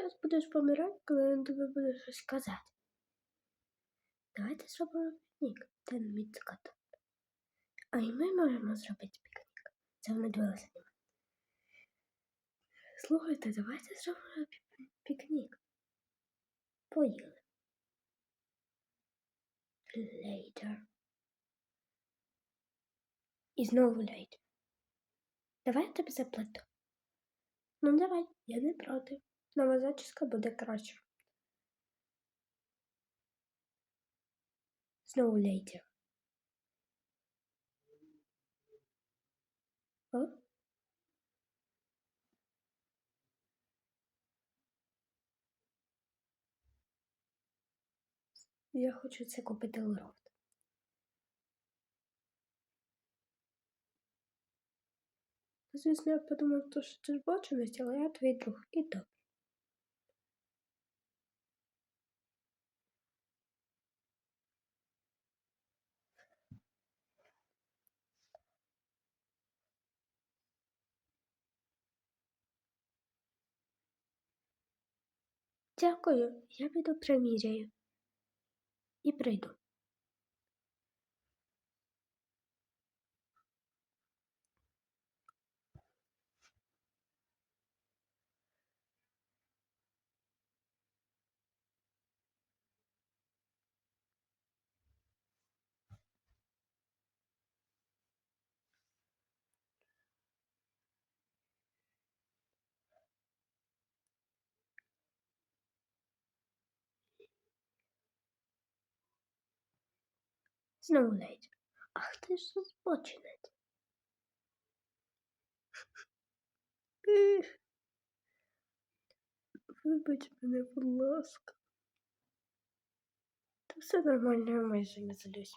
зараз будеш помирати, коли він тобі буде щось казати. Давайте зробимо пікнік, та на міцката. А і ми можемо зробити пікнік. Це вони дивилися на мене. Слухайте, давайте зробимо пікнік. Поїли. Later. І знову later. Давай я тобі заплату. Ну давай, я не проти. Нова зачіска буде краще. Знову. О? Я хочу це купити лофт. Звісно, я подумав, то, що це збоченість, але я твій друг і добре. Дякую, я піду приміряю. І прийду. Знову ледь. Ах ти ж збочинець. Вибач мене, будь ласка. Та все нормально, я майже не злюсь.